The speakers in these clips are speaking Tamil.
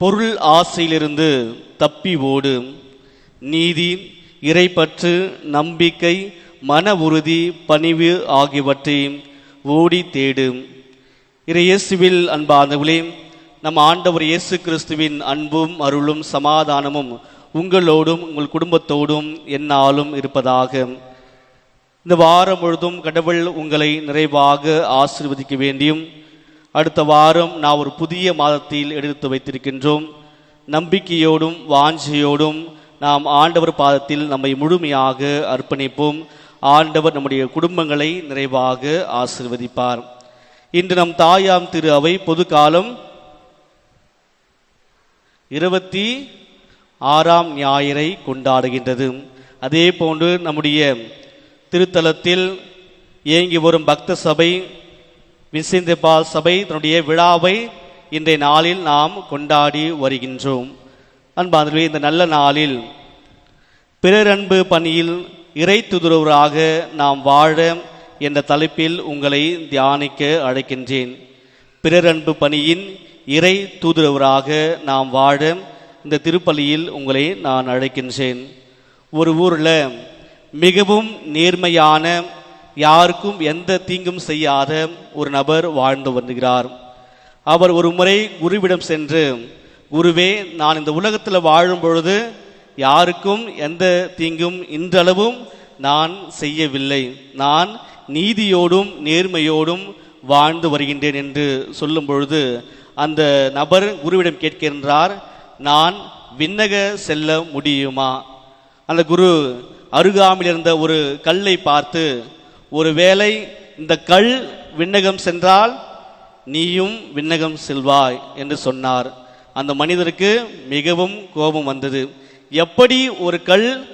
பொருள் ஆசையிலிருந்து தப்பி ஓடு நீதி இறைப்பற்று நம்பிக்கை மன உறுதி பணிவு ஆகியவற்றை ஓடி தேடும். இறை இயேசுவில் அன்பார்ந்தவர்களே நம் ஆண்டவர் இயேசு கிறிஸ்துவின் அன்பும் அருளும் சமாதானமும் உங்களோடும் உங்கள் குடும்பத்தோடும் எந்நாளும் இருப்பதாக. இந்த வாரம் முழுதும் கடவுள் உங்களை நிறைவாக ஆசிர்வதிக்க வேண்டியும் அடுத்த வாரம் நான் ஒரு புதிய மாதத்தில் எடுத்து வைத்திருக்கின்றோம். நம்பிக்கையோடும் வாஞ்சையோடும் நாம் ஆண்டவர் பாதத்தில் நம்மை முழுமையாக அர்ப்பணிப்போம். ஆண்டவர் நம்முடைய குடும்பங்களை நிறைவாக ஆசிர்வதிப்பார். இன்று நம் தாயாம் திரு அவை பொது காலம் இருபத்தி ஆறாம் ஞாயிறை கொண்டாடுகின்றது. அதே போன்று நம்முடைய திருத்தலத்தில் இயங்கி வரும் பக்த சபை விசிந்தபால் சபை தன்னுடைய விழாவை இன்றைய நாளில் நாம் கொண்டாடி வருகின்றோம். அன்பானவர்களே இந்த நல்ல நாளில் பிறரன்பு பணியில் இறை துதுரவராக நாம் வாழ என்ற தலைப்பில் உங்களை தியானிக்க அழைக்கின்றேன். பிறரன்பு பணியின் இறை தூதுரவராக நாம் வாழ இந்த திருப்பலியில் உங்களை நான் அழைக்கின்றேன். ஒரு ஊரில் மிகவும் நேர்மையான யாருக்கும் எந்த தீங்கும் செய்யாத ஒரு நபர் வாழ்ந்து வருகிறார். அவர் ஒரு முறை குருவிடம் சென்று குருவே நான் இந்த உலகத்தில் வாழும் பொழுது யாருக்கும் எந்த தீங்கும் இன்றளவும் நான் செய்யவில்லை. நான் நீதியோடும் நேர்மையோடும் வாழ்ந்து வருகின்றேன் என்று சொல்லும் பொழுது அந்த நபர் குருவிடம் கேட்கின்றார் நான் விண்ணக செல்ல முடியுமா? அந்த குரு அருகாமிலிருந்த இருந்த ஒரு கல்லை பார்த்து ஒருவேளை இந்த கல் விண்ணகம் சென்றால் நீயும் விண்ணகம் செல்வாய் என்று சொன்னார். அந்த மனிதருக்கு மிகவும் கோபம் வந்தது. எப்படி ஒரு கல்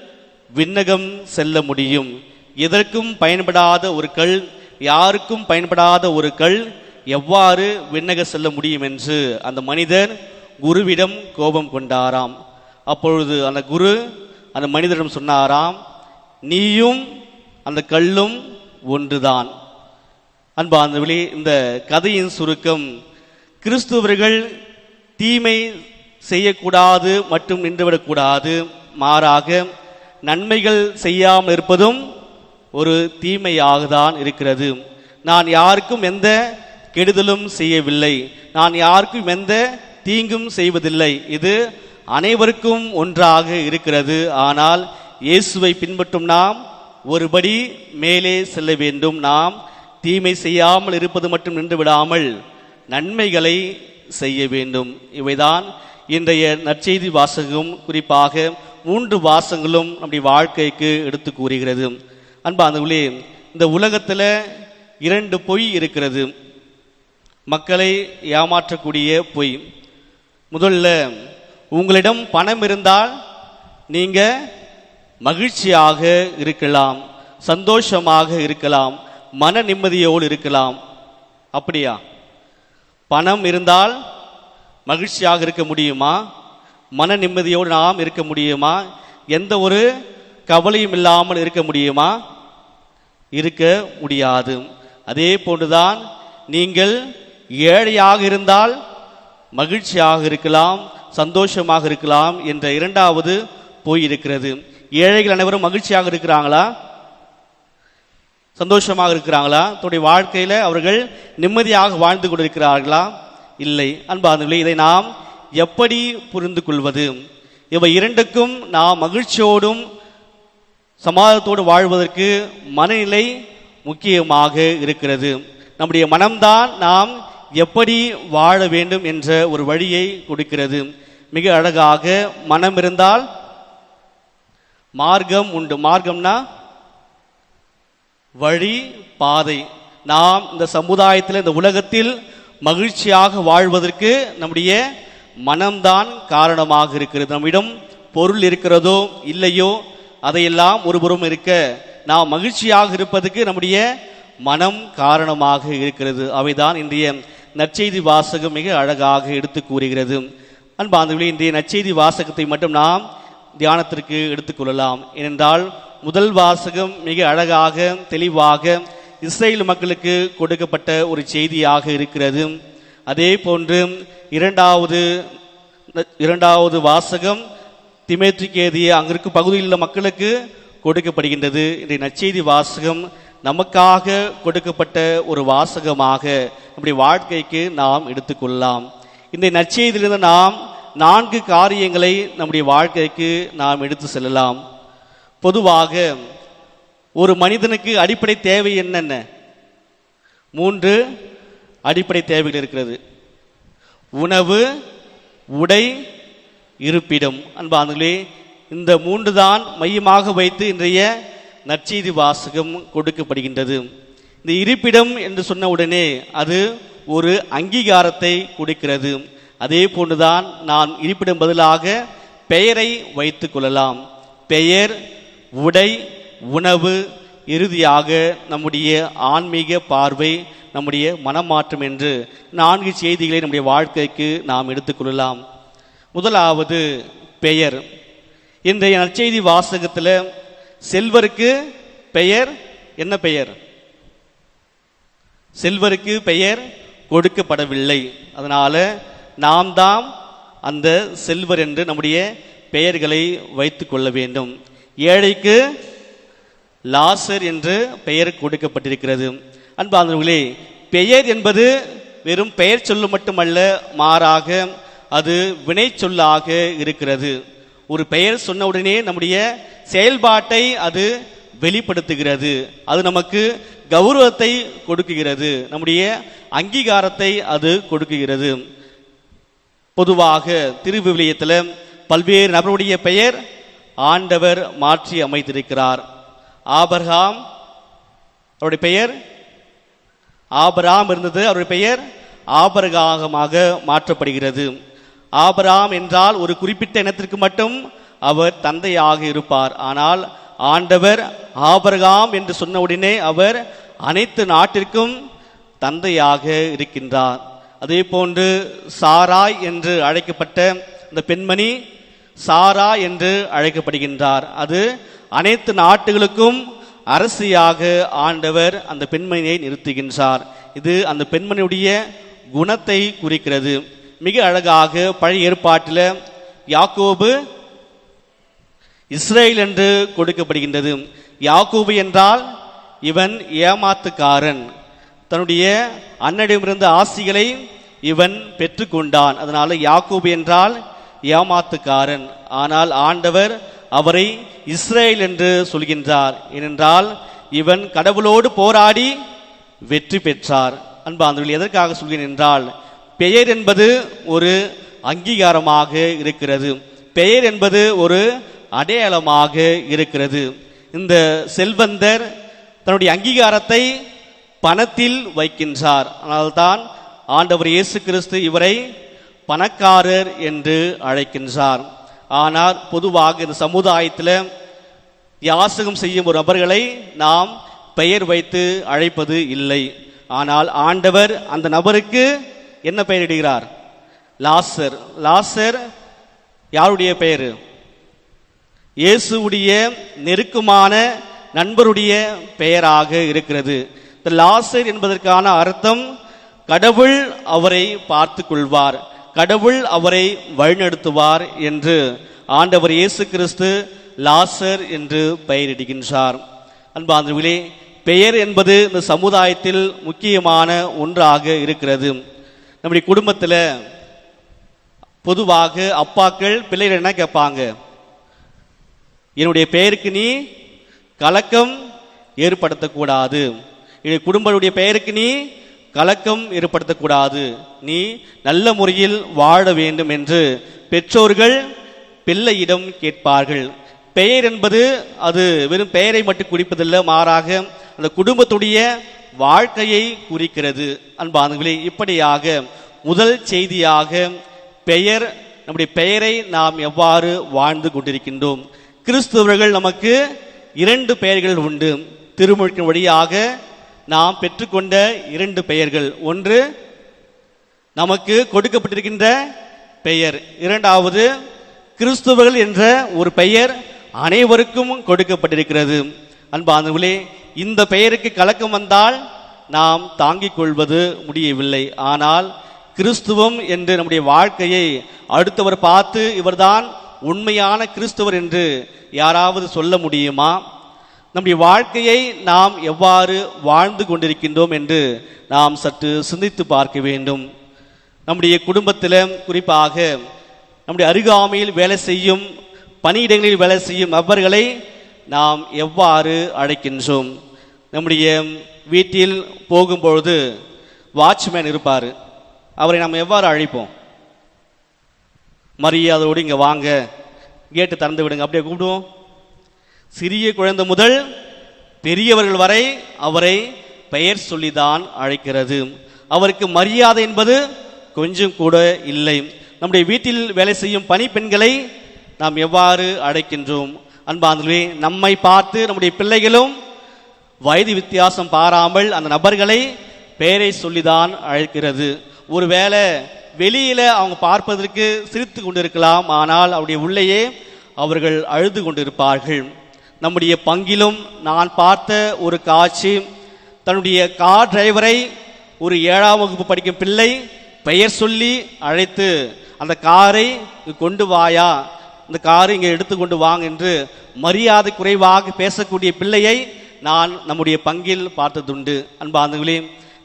விண்ணகம் செல்ல முடியும்? எதற்கும் பயன்படாத ஒரு கல் யாருக்கும் பயன்படாத ஒரு கல் எவ்வாறு விண்ணக செல்ல முடியும் என்று அந்த மனிதர் குருவிடம் கோபம் கொண்டாராம். அப்பொழுது அந்த குரு அந்த மனிதரிடம் சொன்னாராம் நீயும் அந்த கல்லும் ஒன்றுதான். அன்பார்ந்தவர்களே இந்த கதையின் சுருக்கம் கிறிஸ்துவர்கள் தீமை செய்யக்கூடாது மற்றும் நின்றுவிடக்கூடாது மாறாக நன்மைகள் செய்யாமல் இருப்பதும் ஒரு தீமையாக தான் இருக்கிறது. நான் யாருக்கும் எந்த கெடுதலும் செய்யவில்லை. நான் யாருக்கும் எந்த தீங்கும் செய்வதில்லை. இது அனைவருக்கும் ஒன்றாக இருக்கிறது. ஆனால் இயேசுவை பின்பற்றும் நாம் ஒருபடி மேலே செல்ல வேண்டும். நாம் தீமை செய்யாமல் இருப்பது மட்டும் நின்று விடாமல் நன்மைகளை செய்ய வேண்டும். இவைதான் இன்றைய நற்செய்தி வாசகம். குறிப்பாக மூன்று வாசங்களும் நம்முடைய வாழ்க்கைக்கு எடுத்து கூறுகிறது. அன்பாந்தவர்களே இந்த உலகத்தில் இரண்டு பொய் இருக்கிறது. மக்களை ஏமாற்றக்கூடிய பொய். முதல்ல உங்களிடம் பணம் இருந்தால் நீங்கள் மகிழ்ச்சியாக இருக்கலாம் சந்தோஷமாக இருக்கலாம் மன நிம்மதியோடு இருக்கலாம். அப்படியா? பணம் இருந்தால் மகிழ்ச்சியாக இருக்க முடியுமா? மன நிம்மதியோடு நாம் இருக்க முடியுமா? எந்த ஒரு கவலையும் இல்லாமல் இருக்க முடியுமா? இருக்க முடியாது. அதே போன்றுதான் நீங்கள் ஏழையாக இருந்தால் மகிழ்ச்சியாக இருக்கலாம் சந்தோஷமாக இருக்கலாம் என்ற இரண்டாவது போய் இருக்கிறது. ஏழைகள் அனைவரும் மகிழ்ச்சியாக இருக்கிறாங்களா? சந்தோஷமாக இருக்கிறாங்களா? தன்னுடைய வாழ்க்கையில் அவர்கள் நிம்மதியாக வாழ்ந்து கொண்டிருக்கிறார்களா? இல்லை. அன்பார்ந்தவர்களே இதை நாம் எப்படி புரிந்து கொள்வது? இவை இரண்டுக்கும் நாம் மகிழ்ச்சியோடும் சமாதத்தோடு வாழ்வதற்கு மனநிலை முக்கியமாக இருக்கிறது. நம்முடைய மனம்தான் நாம் எப்படி வாழ வேண்டும் என்ற ஒரு வழியை கொடுக்கிறது. மிக அழகாக மனம் இருந்தால் மார்க்கம் உண்டு. மார்க்கம்னா வழி பாதை. நாம் இந்த சமுதாயத்தில் இந்த உலகத்தில் மகிழ்ச்சியாக வாழ்வதற்கு நம்முடைய மனம்தான் காரணமாக இருக்கிறது. நம்மிடம் பொருள் இருக்கிறதோ இல்லையோ அதையெல்லாம் ஒருபுறம் இருக்க நாம் மகிழ்ச்சியாக இருப்பதற்கு நம்முடைய மனம் காரணமாக இருக்கிறது. அவைதான் இன்றைய நற்செய்தி வாசகம் மிக அழகாக எடுத்து கூறுகிறது. அன்பாந்தவர்களே இன்றைய நற்செய்தி வாசகத்தை மட்டும் நாம் தியானத்திற்கு எடுத்துக்கொள்ளலாம் ஏனென்றால் முதல் வாசகம் மிக அழகாக தெளிவாக இஸ்ரேல் மக்களுக்கு கொடுக்கப்பட்ட ஒரு செய்தியாக இருக்கிறது. அதே போன்று இரண்டாவது இரண்டாவது வாசகம் திமேத்திக்கு அங்கிருக்கும் பகுதியில் உள்ள மக்களுக்கு கொடுக்கப்படுகின்றது. இன்றைய நச்செய்தி வாசகம் நமக்காக கொடுக்கப்பட்ட ஒரு வாசகமாக நம்முடைய வாழ்க்கைக்கு நாம் எடுத்துக்கொள்ளலாம் இந்த நற்செய்தியிலிருந்து நாம் நான்கு காரியங்களை நம்முடைய வாழ்க்கைக்கு நாம் எடுத்து செல்லலாம். பொதுவாக ஒரு மனிதனுக்கு அடிப்படை தேவை என்னென்ன? மூன்று அடிப்படை தேவைகள் இருக்கிறது. உணவு உடை இருப்பிடம். அன்பார்களே இந்த மூன்று தான் மையமாக வைத்து இன்றைய நற்செய்தி வாசகம் கொடுக்கப்படுகின்றது. இந்த இருப்பிடம் என்று சொன்ன உடனே அது ஒரு அங்கீகாரத்தை கொடுக்கிறது. அதே போன்றுதான் நாம் இருப்பிடம் பதிலாக பெயரை வைத்து கொள்ளலாம். பெயர் உடை உணவு இறுதியாக நம்முடைய ஆன்மீக பார்வை நம்முடைய மனமாற்றம் என்று நான்கு செய்திகளை நம்முடைய வாழ்க்கைக்கு நாம் எடுத்துக்கொள்ளலாம் முதலாவது பெயர். இன்றைய நற்செய்தி வாசகத்தில் செல்வருக்கு பெயர் என்ன பெயர்? செல்வருக்கு பெயர் கொடுக்கப்படவில்லை. அதனால் நாம் தாம் அந்த செல்வர் என்று நம்முடைய பெயர்களை வைத்து கொள்ள வேண்டும். ஏழைக்கு லாசர் என்று பெயர் கொடுக்கப்பட்டிருக்கிறது. அன்பாந்தவர்களே பெயர் என்பது வெறும் பெயர் சொல்லு மட்டுமல்ல மாறாக அது வினை சொல்லாக இருக்கிறது. ஒரு பெயர் சொன்னவுடனே நம்முடைய செயல்பாட்டை அது வெளிப்படுத்துகிறது. அது நமக்கு கௌரவத்தை கொடுக்குகிறது. நம்முடைய அங்கீகாரத்தை அது கொடுக்குகிறது. பொதுவாக திருவிவிலியத்தில் பல்வேறு நபருடைய பெயர் ஆண்டவர் மாற்றி அமைத்திருக்கிறார். ஆபர்ஹாம் அவருடைய பெயர்? ஆபராம் இருந்தது அவருடைய பெயர் ஆபரகாகமாக மாற்றப்படுகிறது. ஆபராம் என்றால் ஒரு குறிப்பிட்ட இனத்திற்கு மட்டும் அவர் தந்தையாக இருப்பார். ஆனால் ஆண்டவர் ஆபரகாம் என்று சொன்ன உடனே அவர் அனைத்து நாட்டிற்கும் தந்தையாக இருக்கின்றார். அதே போன்று சாராய் என்று அழைக்கப்பட்ட இந்த பெண்மணி சாரா என்று அழைக்கப்படுகின்றார். அது அனைத்து நாட்டுகளுக்கும் அரசியாக ஆண்டவர் அந்த பெண்மணியை நிறுத்துகின்றார். இது அந்த பெண்மணியுடைய குணத்தை குறிக்கிறது. மிக அழகாக பழைய ஏற்பாட்டில் யாக்கோபு இஸ்ரேல் என்று கொடுக்கப்படுகின்றது. யாக்கோபு என்றால் இவன் ஏமாத்துக்காரன். தன்னுடைய அண்ணனிடமிருந்த ஆசிகளை இவன் பெற்றுக்கொண்டான். அதனால யாக்கூப் என்றால் ஏமாத்துக்காரன். ஆனால் ஆண்டவர் அவரை இஸ்ரேல் என்று சொல்கின்றார். ஏனென்றால் இவன் கடவுளோடு போராடி வெற்றி பெற்றார். அன்பாந்தவர்கள் எதற்காக சொல்கிறேன் என்றால் பெயர் என்பது ஒரு அங்கீகாரமாக இருக்கிறது. பெயர் என்பது ஒரு அடையாளமாக இருக்கிறது. இந்த செல்வந்தர் தன்னுடைய அங்கீகாரத்தை பணத்தில் வைக்கின்றார். அதனால்தான் ஆண்டவர் இயேசு கிறிஸ்து இவரை பணக்காரர் என்று அழைக்கின்றார். ஆனால் பொதுவாக இந்த சமுதாயத்தில் யாசகம் செய்யும் ஒரு நபர்களை நாம் பெயர் வைத்து அழைப்பது இல்லை. ஆனால் ஆண்டவர் அந்த நபருக்கு என்ன பெயரிடுகிறார்? லாசர். லாசர் யாருடைய பெயர்? இயேசுவுடைய நெருக்கமான நண்பருடைய பெயராக இருக்கிறது. லாசர் என்பதற்கான அர்த்தம் கடவுள் அவரை பார்த்து கொள்வார் கடவுள் அவரை வழிநடத்துவார் என்று ஆண்டவர் இயேசு கிறிஸ்து லாசர் என்று பெயரிடுகின்றார். அன்பாந்தவிலே பெயர் என்பது இந்த சமுதாயத்தில் முக்கியமான ஒன்றாக இருக்கிறது. நம்முடைய குடும்பத்தில் பொதுவாக அப்பாக்கள் பிள்ளைகள் என்ன கேட்பாங்க? என்னுடைய பெயருக்கு நீ கலக்கம் ஏற்படுத்தக்கூடாது. இது குடும்பத்துடைய பெயருக்கு நீ கலக்கம் ஏற்படுத்தக்கூடாது. நீ நல்ல முறையில் வாழ வேண்டும் என்று பெற்றோர்கள் பிள்ளையிடம் கேட்பார்கள். பெயர் என்பது அது வெறும் பெயரை மட்டும் குறிப்பதில்லை மாறாக அந்த குடும்பத்துடைய வாழ்க்கையை குறிக்கிறது. அன்பானங்களே இப்படியாக முதல் செய்தியாக பெயர் நம்முடைய பெயரை நாம் எவ்வாறு வாழ்ந்து கொண்டிருக்கின்றோம்? கிறிஸ்தவர்கள் நமக்கு இரண்டு பெயர்கள் உண்டு. திருமுழுக்கின் வழியாக நாம் பெற்றுக்கொண்ட இரண்டு பெயர்கள். ஒன்று நமக்கு கொடுக்கப்பட்டிருக்கின்ற பெயர். இரண்டாவது கிறிஸ்துவர்கள் என்ற ஒரு பெயர் அனைவருக்கும் கொடுக்கப்பட்டிருக்கிறது. அன்பானவர்களே இந்த பெயருக்கு கலக்கம் வந்தால் நாம் தாங்கிக் கொள்வது முடியவில்லை. ஆனால் கிறிஸ்துவம் என்று நம்முடைய வாழ்க்கையை அடுத்தவர் பார்த்து இவர்தான் உண்மையான கிறிஸ்துவர் என்று யாராவது சொல்ல முடியுமா? நம்முடைய வாழ்க்கையை நாம் எவ்வாறு வாழ்ந்து கொண்டிருக்கின்றோம் என்று நாம் சற்று சிந்தித்து பார்க்க வேண்டும். நம்முடைய குடும்பத்தில் குறிப்பாக நம்முடைய அருகாமையில் வேலை செய்யும் பணியிடங்களில் வேலை செய்யும் நபர்களை நாம் எவ்வாறு அழைக்கின்றோம்? நம்முடைய வீட்டில் போகும்பொழுது வாட்ச்மேன் இருப்பார். அவரை நாம் எவ்வாறு அழைப்போம்? மரியாதையோடு இங்கே வாங்க. கேட்டு திறந்து விடுங்க. அப்படியே கூப்பிடுவோம். சிறிய குழந்தை முதல் பெரியவர்கள் வரை அவரை பெயர் சொல்லிதான் அழைக்கிறது. அவருக்கு மரியாதை என்பது கொஞ்சம் கூட இல்லை. நம்முடைய வீட்டில் வேலை செய்யும் பணிப்பெண்களை நாம் எவ்வாறு அழைக்கின்றோம்? அன்பாந்தே நம்மை பார்த்து நம்முடைய பிள்ளைகளும் வயது வித்தியாசம் பாராமல் அந்த நபர்களை பெயரை சொல்லிதான் அழைக்கிறது. ஒருவேளை வெளியில அவங்க பார்ப்பதற்கு சிரித்து கொண்டிருக்கலாம் ஆனால் அவருடைய உள்ளேயே அவர்கள் அழுது கொண்டிருப்பார்கள். நம்முடைய பங்கிலும் நான் பார்த்த ஒரு காட்சி. தன்னுடைய கார் டிரைவரை ஒரு ஏழாம் வகுப்பு படிக்கும் பிள்ளை பெயர் சொல்லி அழைத்து அந்த காரை கொண்டு வாயா? இந்த காரை இங்கே எடுத்து கொண்டு வாங்க என்று மரியாதை குறைவாக பேசக்கூடிய பிள்ளையை நான் நம்முடைய பங்கில் பார்த்ததுண்டு. அன்பாந்தங்களே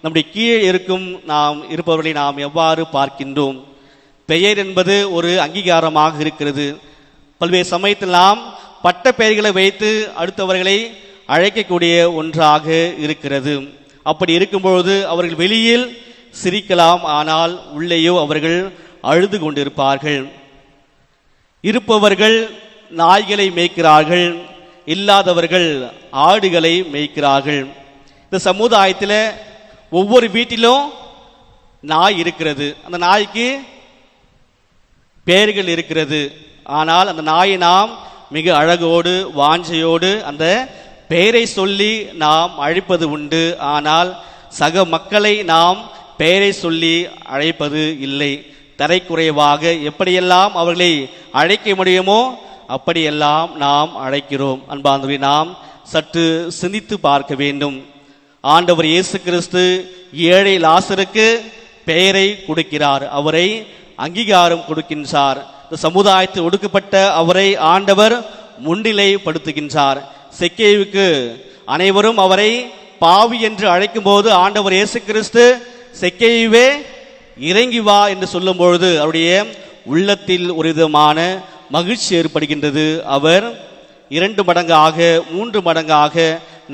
நம்முடைய கீழே இருக்கும் நாம் இருப்பவர்களை நாம் எவ்வாறு பார்க்கின்றோம்? பெயர் என்பது ஒரு அங்கீகாரமாக இருக்கிறது. பல்வேறு சமயத்தில் நாம் பட்ட பெயர்களை வைத்து அடுத்தவர்களை அழைக்கக்கூடிய ஒன்றாக இருக்கிறது. அப்படி இருக்கும்பொழுது அவர்கள் வெளியில் சிரிக்கலாம் ஆனால் உள்ளேயோ அவர்கள் அழுது கொண்டிருப்பார்கள். இருப்பவர்கள் நாய்களை மேய்க்கிறார்கள் இல்லாதவர்கள் ஆடுகளை மேய்க்கிறார்கள். இந்த சமுதாயத்தில் ஒவ்வொரு வீட்டிலும் நாய் இருக்கிறது. அந்த நாய்க்கு பெயர்கள் இருக்கிறது. ஆனால் அந்த நாயை நாம் மிக அழகோடு வாஞ்சையோடு அந்த பெயரை சொல்லி நாம் அழைப்பது உண்டு. ஆனால் சக மக்களை நாம் பெயரை சொல்லி அழைப்பது இல்லை. தரைக்குறைவாக எப்படியெல்லாம் அவர்களை அழைக்க முடியுமோ அப்படியெல்லாம் நாம் அழைக்கிறோம். அன்பாந்தவி நாம் சற்று சிந்தித்து பார்க்க வேண்டும். ஆண்டவர் இயேசு கிறிஸ்து ஏழை லாசருக்கு பெயரை கொடுக்கிறார். அவரை அங்கீகாரம் கொடுக்கின்றார். இந்த சமுதாயத்தில் ஒடுக்கப்பட்ட அவரை ஆண்டவர் முன்னிலைப்படுத்துகின்றார். செக்கேவுக்கு அனைவரும் அவரை பாவி என்று அழைக்கும் போது ஆண்டவர் இயேசு கிறிஸ்து செக்கேயுவே இறங்கி வா என்று சொல்லும் பொழுது அவருடைய உள்ளத்தில் ஒரு விதமான மகிழ்ச்சி ஏற்படுகின்றது. அவர் இரண்டு மடங்காக மூன்று மடங்காக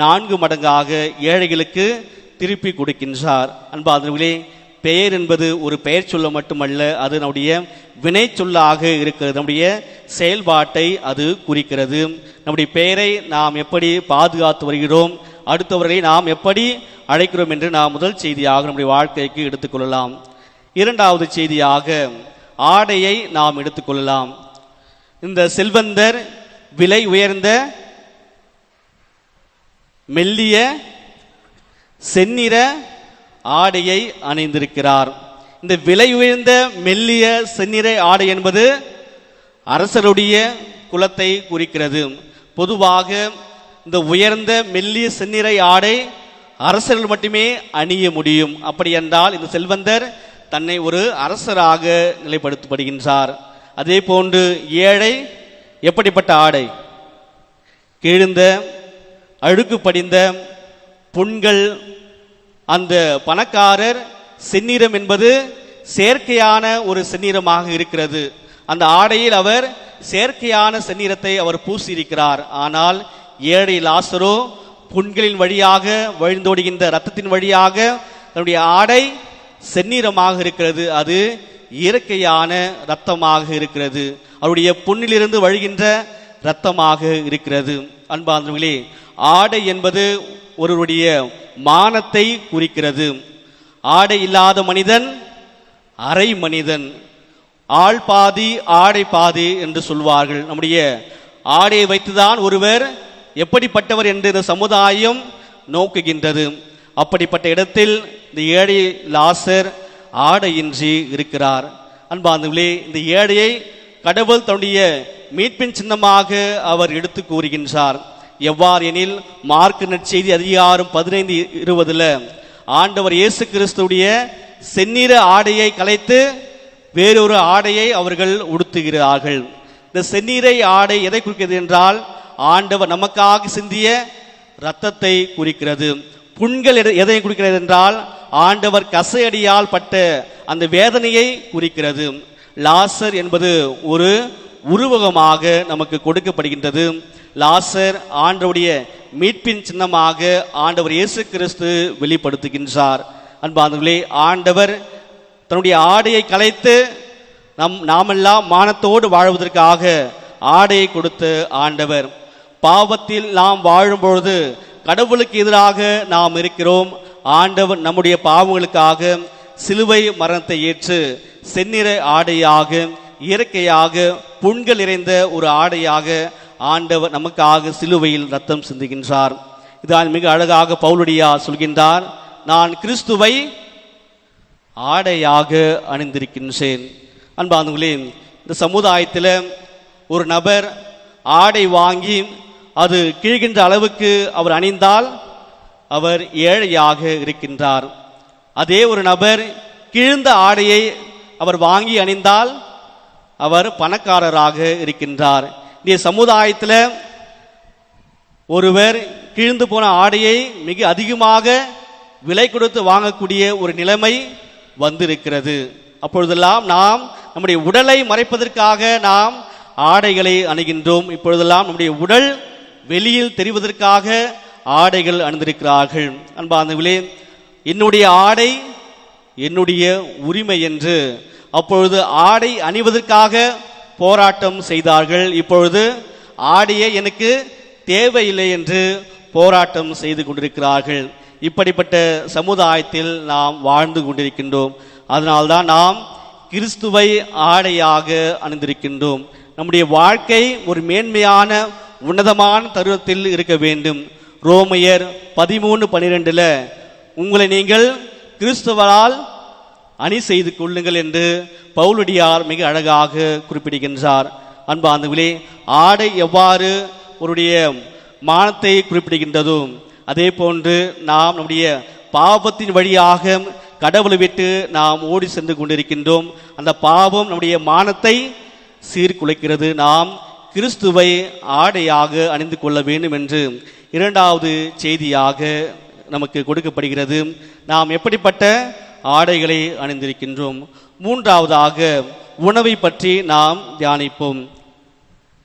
நான்கு மடங்காக ஏழைகளுக்கு திருப்பி கொடுக்கின்றார். அன்பாதவர்களே பெயர் என்பது ஒரு பெயர் சொல்ல மட்டுமல்ல அது நம்முடைய வினை சொல்லாக இருக்கிறது. நம்முடைய செயல்பாட்டை அது குறிக்கிறது. நம்முடைய பெயரை நாம் எப்படி பாதுகாத்து வருகிறோம் அடுத்தவர்களை நாம் எப்படி அழைக்கிறோம் என்று நாம் முதல் செய்தியாக நம்முடைய வாழ்க்கைக்கு எடுத்துக்கொள்ளலாம் இரண்டாவது செய்தியாக ஆடையை நாம் எடுத்துக்கொள்ளலாம் இந்த செல்வந்தர் விலை உயர்ந்த மெல்லிய செந்நிற ஆடையை அணிந்திருக்கிறார். இந்த விலை உயர்ந்த மெல்லிய செந்நிறை ஆடை என்பது அரசருடைய குலத்தை குறிக்கிறது. பொதுவாக இந்த உயர்ந்த மெல்லிய செந்நிறை ஆடை அரசர்கள் மட்டுமே அணிய முடியும். அப்படி என்றால் இந்த செல்வந்தர் தன்னை ஒரு அரசராக நிலைப்படுத்தப்படுகின்றார். அதே போன்று ஏழை எப்படிப்பட்ட ஆடை? கிழிந்த அழுக்கு படிந்த புண்கள் அந்த பணக்காரர் செந்நிறம் என்பது செயற்கையான ஒரு செந்நிறமாக இருக்கிறது. அந்த ஆடையில் அவர் செயற்கையான செந்நிறத்தை அவர் பூசியிருக்கிறார். ஆனால் ஏழை லாசரோ புண்களின் வழியாக வழிந்தோடுகின்ற ரத்தத்தின் வழியாக தன்னுடைய ஆடை செந்நிறமாக இருக்கிறது. அது இயற்கையான இரத்தமாக இருக்கிறது. அவருடைய புண்ணிலிருந்து வழிகின்ற இரத்தமாக இருக்கிறது. அன்பாந்தவர்களே ஆடை என்பது ஒருவருடைய மானத்தை குறிக்கிறது. ஆடை இல்லாத மனிதன் அரை மனிதன். ஆள் பாதி ஆடை பாதி என்று சொல்வார்கள். நம்முடைய ஆடையை வைத்துதான் ஒருவர் எப்படிப்பட்டவர் என்று இந்த சமுதாயம் நோக்குகின்றது. அப்படிப்பட்ட இடத்தில் இந்த ஏழை லாசர் ஆடையின்றி இருக்கிறார். அன்பார்ந்தவர்களே இந்த ஏழையை கடவுள் தன்னுடைய மீட்பின் சின்னமாக அவர் எடுத்து கூறுகின்றார். எவ்வாறு எனில் மார்க் நற்செய்தி அதிகாரம் பதினைந்து இருபதுல ஆண்டவர் இயேசு கிறிஸ்துடைய செந்நிற ஆடையை கலைத்து வேறொரு ஆடையை அவர்கள் உடுத்துகிறார்கள். இந்த செந்நிறை ஆடை எதை குறிக்கிறது என்றால் ஆண்டவர் நமக்காக சிந்திய இரத்தத்தை குறிக்கிறது. புண்கள் எதை- எதை குறிக்கிறது என்றால் ஆண்டவர் கசையடியால் பட்ட அந்த வேதனையை குறிக்கிறது. லாசர் என்பது ஒரு உருவகமாக நமக்கு கொடுக்கப்படுகின்றது. லாசர் ஆண்டவருடைய மீட்பின் சின்னமாக ஆண்டவர் இயேசு கிறிஸ்து வெளிப்படுத்துகின்றார். அன்பாந்தவர்களே ஆண்டவர் தன்னுடைய ஆடையை கலைத்து நம் நாமெல்லாம் மானத்தோடு வாழ்வதற்காக ஆடையை கொடுத்த ஆண்டவர். பாவத்தில் நாம் வாழும்பொழுது கடவுளுக்கு எதிராக நாம் இருக்கிறோம். ஆண்டவர் நம்முடைய பாவங்களுக்காக சிலுவை மரணத்தை ஏற்று செந்நிற ஆடையாக இயற்கையாக புண்கள் நிறைந்த ஒரு ஆடையாக ஆண்டவர் நமக்காக சிலுவையில் ரத்தம் சிந்துகின்றார். இதான் மிக அழகாக பவுலுடியா சொல்கின்றார் நான் கிறிஸ்துவை ஆடையாக அணிந்திருக்கின்றேன். அன்பானுங்களே இந்த சமுதாயத்தில் ஒரு நபர் ஆடை வாங்கி அது கீழ்கின்ற அளவுக்கு அவர் அணிந்தால் அவர் ஏழையாக இருக்கின்றார். அதே ஒரு நபர் கீழ்ந்த ஆடையை அவர் வாங்கி அணிந்தால் அவர் பணக்காரராக இருக்கின்றார். இந்த சமுதாயத்தில் ஒருவர் கிழிந்து போன ஆடையை மிக அதிகமாக விலை கொடுத்து வாங்கக்கூடிய ஒரு நிலைமை வந்திருக்கிறது. அப்பொழுதெல்லாம் நாம் நம்முடைய உடலை மறைப்பதற்காக நாம் ஆடைகளை அணுகின்றோம். இப்பொழுதெல்லாம் நம்முடைய உடல் வெளியில் தெரிவதற்காக ஆடைகள் அணிந்திருக்கிறார்கள். அன்பாந்தவிலே என்னுடைய ஆடை என்னுடைய உரிமை என்று அப்பொழுது ஆடை அணிவதற்காக போராட்டம் செய்தார்கள். இப்பொழுது ஆடையே எனக்கு தேவையில்லை என்று போராட்டம் செய்து கொண்டிருக்கிறார்கள். இப்படிப்பட்ட சமுதாயத்தில் நாம் வாழ்ந்து கொண்டிருக்கின்றோம். அதனால்தான் நாம் கிறிஸ்துவை ஆடையாக அணிந்திருக்கின்றோம். நம்முடைய வாழ்க்கை ஒரு மேன்மையான உன்னதமான தருணத்தில் இருக்க வேண்டும். ரோமையர் பதிமூணு பனிரெண்டில் உங்களை நீங்கள் கிறிஸ்துவரால் அணி செய்து கொள்ளுங்கள் என்று பவுலடியார் மிக அழகாக குறிப்பிடுகின்றார். அன்பாந்தவிலே ஆடை எவ்வாறு ஒருடைய மானத்தை குறிப்பிடுகின்றதோ அதே போன்று நாம் நம்முடைய பாவத்தின் வழியாக கடவுளை விட்டு நாம் ஓடி சென்று கொண்டிருக்கின்றோம். அந்த பாவம் நம்முடைய மானத்தை சீர்குலைக்கிறது. நாம் கிறிஸ்துவை ஆடையாக அணிந்து கொள்ள வேண்டும் என்று இரண்டாவது செய்தியாக நமக்கு கொடுக்கப்படுகிறது. நாம் எப்படிப்பட்ட ஆடைகளை அணிந்திருக்கின்றோம். மூன்றாவதாக உணவை பற்றி நாம் தியானிப்போம்.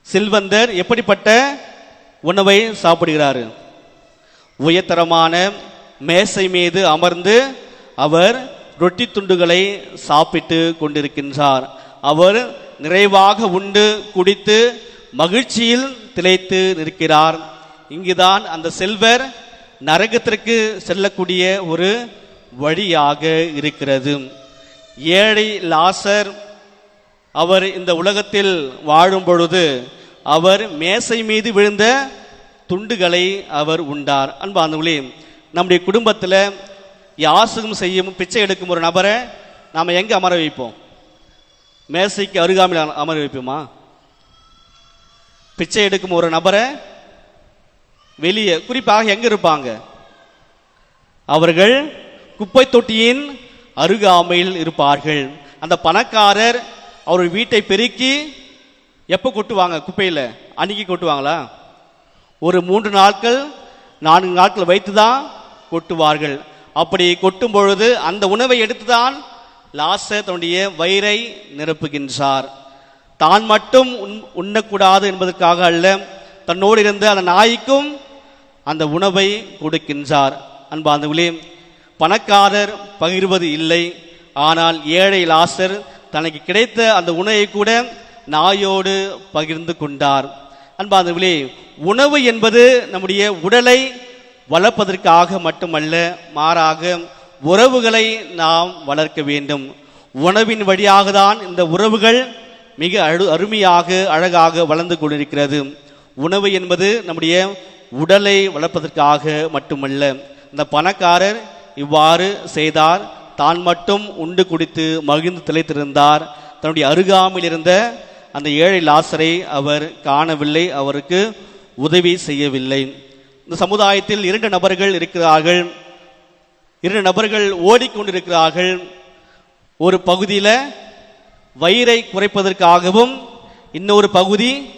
செல்வந்தர் எப்படிப்பட்ட உணவை சாப்பிடுகிறார்? உயர்தரமான மேசை மீது அமர்ந்து அவர் ரொட்டி துண்டுகளை சாப்பிட்டு கொண்டிருக்கின்றார். அவர் நிறைவாக உண்டு குடித்து மகிழ்ச்சியில் திளைத்து நிற்கிறார். இங்குதான் அந்த செல்வர் நரகத்திற்கு செல்லக்கூடிய ஒரு வழியாக இருக்கிறது. ஏழை லாசர் அவர் இந்த உலகத்தில் வாழும் பொழுது அவர் மேசை மீது விழுந்த துண்டுகளை அவர் உண்டார். அன்பாந்தவர்களே நம்முடைய குடும்பத்தில் யாசகம் செய்யும் பிச்சை எடுக்கும் ஒரு நபரை நாம் எங்கே அமர வைப்போம்? மேசைக்கு அருகாமையில் அமர வைப்போமா? பிச்சை எடுக்கும் ஒரு நபரை வெளியே குறிப்பாக எங்கே இருப்பாங்க? அவர்கள் குப்பை தொட்டியின் அருகாமையில் இருப்பார்கள். அந்த பணக்காரர் அவர் வீட்டை பெருக்கி எப்போ கொட்டுவாங்க? குப்பையில் அன்னைக்கு கொட்டுவாங்களா? ஒரு மூன்று நாட்கள் நான்கு நாட்கள் வைத்து தான் கொட்டுவார்கள். அப்படி கொட்டும் பொழுது அந்த உணவை எடுத்துதான் லாசர் தன்னுடைய வயிறை நிரப்புகின்றார். தான் மட்டும் உண்- உண்ணக்கூடாது என்பதற்காக அல்ல தன்னோடு இருந்த அந்த நாய்க்கும் அந்த உணவை கொடுக்கின்றார். அன்பாந்தவர்களே பணக்காரர் பகிர்வது இல்லை. ஆனால் ஏழை லாசர் தனக்கு கிடைத்த அந்த உணவை கூட நாயோடு பகிர்ந்து கொண்டார். அன்பாந்தவர்களே உணவு என்பது நம்முடைய உடலை வளர்ப்பதற்காக மட்டுமல்ல மாறாக உறவுகளை நாம் வளர்க்க வேண்டும். உணவின் வழியாக தான் இந்த உறவுகள் மிக அழு அருமையாக அழகாக வளர்ந்து கொண்டிருக்கிறது. உணவு என்பது நம்முடைய உடலை வளர்ப்பதற்காக மட்டுமல்ல இந்த பணக்காரர் இவ்வாறு செய்தார் தான் மட்டும் உண்டு குடித்து மகிழ்ந்து திளைத்திருந்தார். தன்னுடைய அருகாமையில் இருந்த அந்த ஏழை லாசரை அவர் காணவில்லை அவருக்கு உதவி செய்யவில்லை. இந்த சமுதாயத்தில் இரண்டு நபர்கள் இருக்கிறார்கள். இரண்டு நபர்கள் ஓடிக்கொண்டிருக்கிறார்கள். ஒரு பகுதியில் வயிறை குறைப்பதற்காகவும் இன்னொரு பகுதி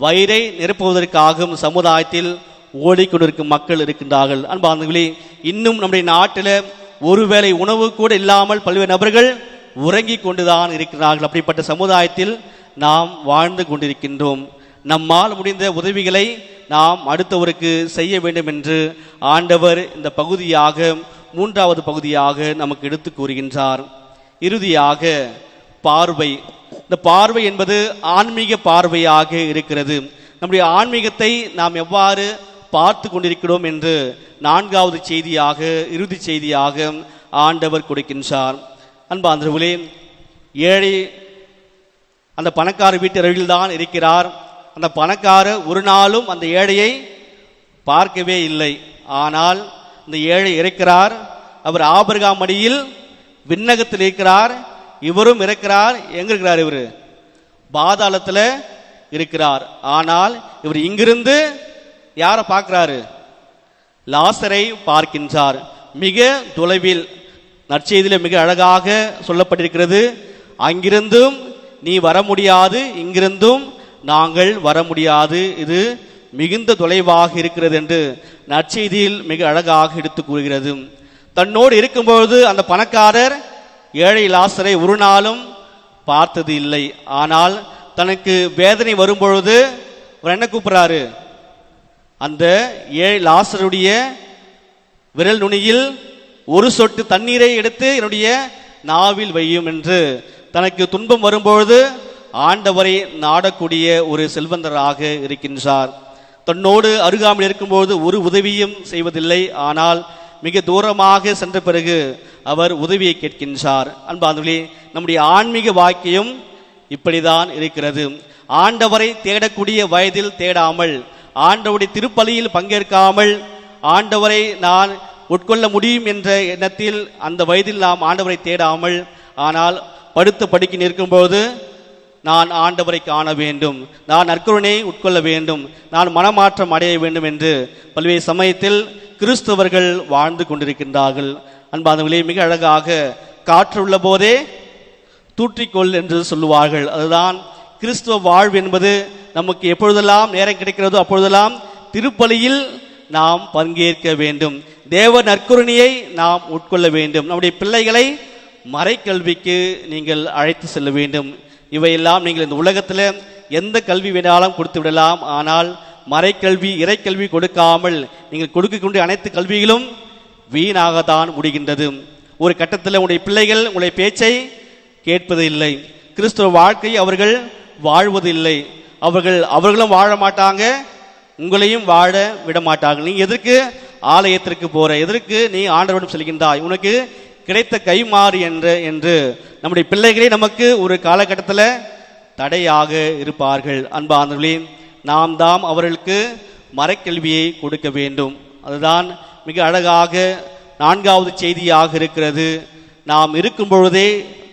வயிறை நிரப்புவதற்காகவும் சமுதாயத்தில் ஓடிக்கொண்டிருக்கும் மக்கள் இருக்கின்றார்கள். அன்பார்ந்தவர்களே இன்னும் நம்முடைய நாட்டில் ஒருவேளை உணவு கூட இல்லாமல் பல்வேறு நபர்கள் உறங்கிக் கொண்டுதான் இருக்கிறார்கள். அப்படிப்பட்ட சமுதாயத்தில் நாம் வாழ்ந்து கொண்டிருக்கின்றோம். நம்மால் முடிந்த உதவிகளை நாம் அடுத்தவருக்கு செய்ய வேண்டும் என்று ஆண்டவர் இந்த பகுதியாக மூன்றாவது பகுதியாக நமக்கு எடுத்து கூறுகின்றார். இறுதியாக பார்வை. இந்த பார்வை என்பது ஆன்மீக பார்வையாக இருக்கிறது. நம்முடைய ஆன்மீகத்தை நாம் எவ்வாறு பார்த்து கொண்டிருக்கிறோம் என்று நான்காவது செய்தியாக இறுதி செய்தியாக ஆண்டவர் கொடுக்கின்றார். அன்பாந்தர்களே ஏழை அந்த பணக்கார வீட்டு அருகில் தான் இருக்கிறார். அந்த பணக்காரர் ஒரு நாளும் அந்த ஏழையை பார்க்கவே இல்லை. ஆனால் இந்த ஏழை இருக்கிறார் அவர் ஆபரகாம் மடியில் விண்ணகத்தில் இருக்கிறார். இவரும் இருக்கிறார் எங்க இருக்கிறார் இவர்? பாதாளத்தில் இருக்கிறார். ஆனால் இவர் இங்கிருந்து யாரை பார்க்குறாரு? லாசரை பார்க்கின்றார். மிக தொலைவில் நற்செய்தியில் மிக அழகாக சொல்லப்பட்டிருக்கிறது. அங்கிருந்தும் நீ வர முடியாது இங்கிருந்தும் நாங்கள் வர முடியாது. இது மிகுந்த தொலைவாக இருக்கிறது என்று நற்செய்தியில் மிக அழகாக எடுத்து கூறுகிறது. தன்னோடு இருக்கும்பொழுது அந்த பணக்காரர் ஏழை லாசரை ஒரு நாளும் பார்த்தது இல்லை ஆனால் தனக்கு வேதனை வரும்பொழுது அவர் என்ன கூப்பிட்றாரு? அந்த ஏழை லாசருடைய விரல் நுனியில் ஒரு சொட்டு தண்ணீரை எடுத்து என்னுடைய நாவில் வையும் என்று. தனக்கு துன்பம் வரும்பொழுது ஆண்டவரை நாடக்கூடிய ஒரு செல்வந்தராக இருக்கின்றார். தன்னோடு அருகாமல் இருக்கும்போது ஒரு உதவியும் செய்வதில்லை. ஆனால் மிக தூரமாக சென்ற பிறகு அவர் உதவியை கேட்கின்றார். அன்பாந்தவர்களே நம்முடைய ஆன்மீக வாக்கியம் இப்படிதான் இருக்கிறது. ஆண்டவரை தேடக்கூடிய வயதில் தேடாமல் ஆண்டவருடைய திருப்பலியில் பங்கேற்காமல் ஆண்டவரை நான் உட்கொள்ள முடியும் என்ற எண்ணத்தில் அந்த வயதில் நாம் ஆண்டவரை தேடாமல் ஆனால் படுத்து படுக்கி நிற்கும்போது நான் ஆண்டவரை காண வேண்டும். நான் நற்கருணை உட்கொள்ள வேண்டும். நான் மனமாற்றம் அடைய வேண்டும் என்று பல்வேறு சமயத்தில் கிறிஸ்தவர்கள் வாழ்ந்து கொண்டிருக்கின்றார்கள். அன்பாந்தவர்களே மிக அழகாக காற்று உள்ள போதே தூற்றிக்கொள் என்று சொல்லுவார்கள். அதுதான் கிறிஸ்துவ வாழ்வு என்பது நமக்கு எப்பொழுதெல்லாம் நேரம் கிடைக்கிறதோ அப்பொழுதெல்லாம் திருப்பலியில் நாம் பங்கேற்க வேண்டும். தேவ நற்கருணியை நாம் உட்கொள்ள வேண்டும். நம்முடைய பிள்ளைகளை மறைக்கல்விக்கு நீங்கள் அழைத்து செல்ல வேண்டும். இவையெல்லாம் நீங்கள் இந்த உலகத்தில் எந்த கல்வி வேணாலும் கொடுத்து விடலாம். ஆனால் மறைக்கல்வி இறைக்கல்வி கொடுக்காமல் நீங்கள் கொடுக்கக்கூடிய அனைத்து கல்விகளும் வீணாகத்தான் முடிகின்றது. ஒரு கட்டத்தில் உங்களுடைய பிள்ளைகள் உங்களுடைய பேச்சை கேட்பதில்லை. கிறிஸ்துவ வாழ்க்கை அவர்கள் வாழ்வதில்லை. அவர்கள் அவர்களும் வாழ மாட்டாங்க உங்களையும் வாழ விட மாட்டாங்க நீ எதற்கு ஆலயத்திற்கு போற? எதற்கு நீ ஆண்டவரிடம் செல்கின்றாய்? உனக்கு கிடைத்த கைமாறு என்ற என்று. நம்முடைய பிள்ளைகளே நமக்கு ஒரு காலகட்டத்தில் தடையாக இருப்பார்கள். அன்பானவர்களே நாம் தாம் அவர்களுக்கு மறைக்கல்வியை கொடுக்க வேண்டும். அதுதான் மிக அழகாக நான்காவது செய்தியாக இருக்கிறது. நாம் இருக்கும் பொழுதே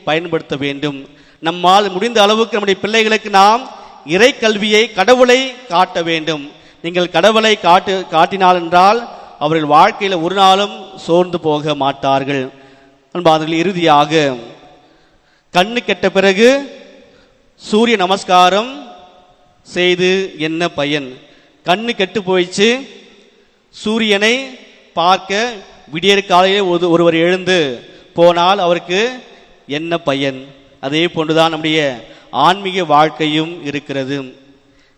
பயன்படுத்த வேண்டும். நம்மால் முடிந்த அளவுக்கு நம்முடைய பிள்ளைகளுக்கு நாம் இறை கல்வியை கடவுளை காட்ட வேண்டும். நீங்கள் கடவுளை காட்டு காட்டினால் என்றால் அவர்கள் வாழ்க்கையில் ஒரு நாளும் சோர்ந்து போக மாட்டார்கள். அன்பார்கள் இறுதியாக கண்ணு கெட்ட பிறகு சூரிய நமஸ்காரம் செய்து என்ன பயன்? கண்ணு கெட்டு போயிடுச்சு. சூரியனை பார்க்க விடியற்காலையிலே ஒரு- ஒருவர் எழுந்து போனால் அவருக்கு என்ன பயன்? அதே போன்றுதான் நம்முடைய ஆன்மீக வாழ்க்கையும் இருக்கிறது.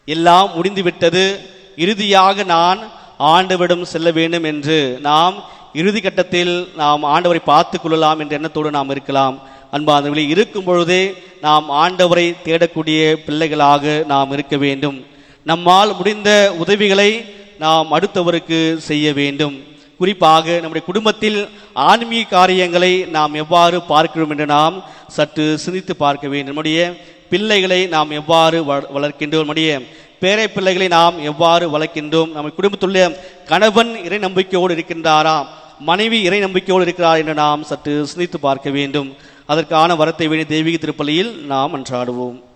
எல்லாம் முடிந்துவிட்டது. இறுதியாக நான் ஆண்டவிடம் செல்ல வேண்டும் என்று நாம் இறுதி கட்டத்தில் நாம் ஆண்டவரை பார்த்து கொள்ளலாம் என்ற எண்ணத்தோடு நாம் இருக்கலாம். அன்பானவர்களே இருக்கும் பொழுதே நாம் ஆண்டவரை தேடக்கூடிய பிள்ளைகளாக நாம் இருக்க வேண்டும். நம்மால் முடிந்த உதவிகளை நாம் அடுத்தவருக்கு செய்ய வேண்டும். குறிப்பாக நம்முடைய குடும்பத்தில் ஆன்மீக காரியங்களை நாம் எவ்வாறு பார்க்கிறோம் என்று நாம் சற்று சிந்தித்து பார்க்க வேண்டும். நம்முடைய பிள்ளைகளை நாம் எவ்வாறு வள- வளர்க்கின்றோம்? நம்முடைய பேரை பிள்ளைகளை நாம் எவ்வாறு வளர்க்கின்றோம்? நம்ம குடும்பத்துள்ள கணவன் இறை நம்பிக்கையோடு இருக்கின்றாரா? மனைவி இறை நம்பிக்கையோடு இருக்கிறார் என்று நாம் சற்று சிந்தித்து பார்க்க வேண்டும். அதற்கான வரத்தை வேண்டிய தெய்வீக திருப்பலியில் நாம் அன்றாடுவோம்.